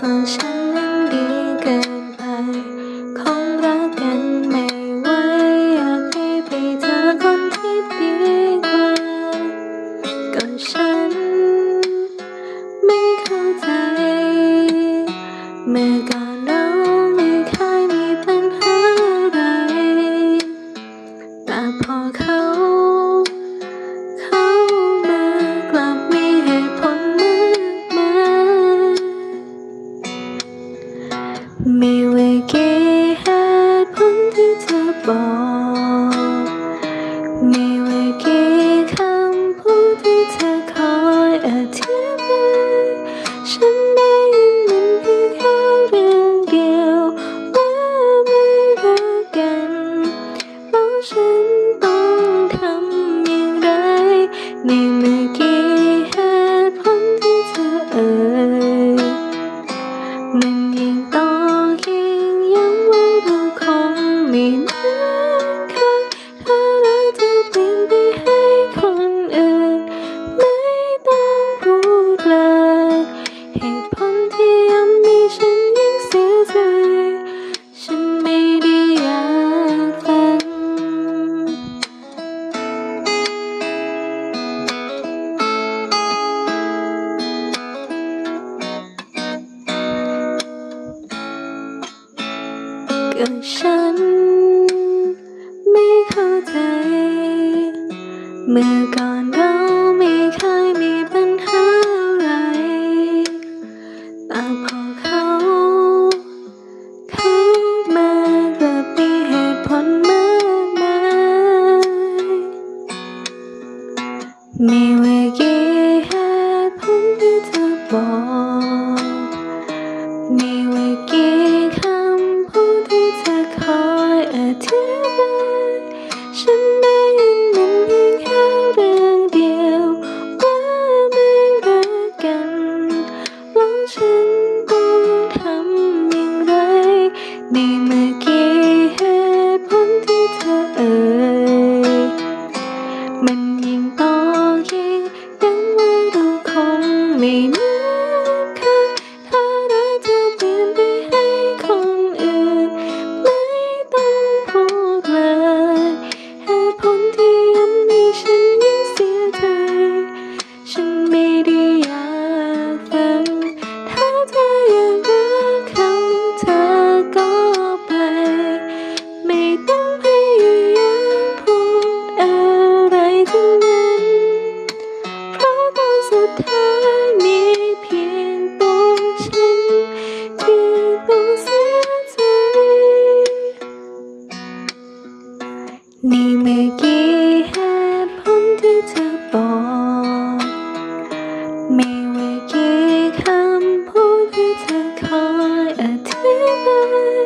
放下 ฉันต้องทำอย่างไรในเมื่อ ก็ฉัน ไม่เข้าใจ เมื่อก่อนเรา 仍當然等溫度共綿。 นี่เมื่อกี้เหตุผลที่เธอบอกมีไว้กี่คำพูดที่เธอคอยอธิบาย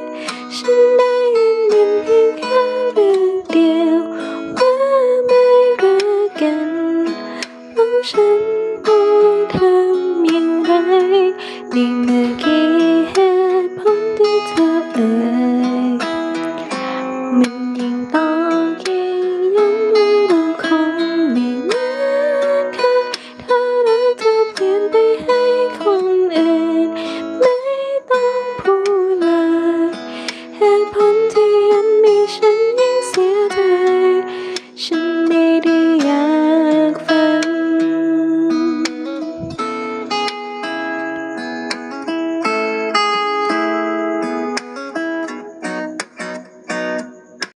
ฉันได้ยินนเพียงแค่เรื่องเดียวว่าไม่รักกันของฉัน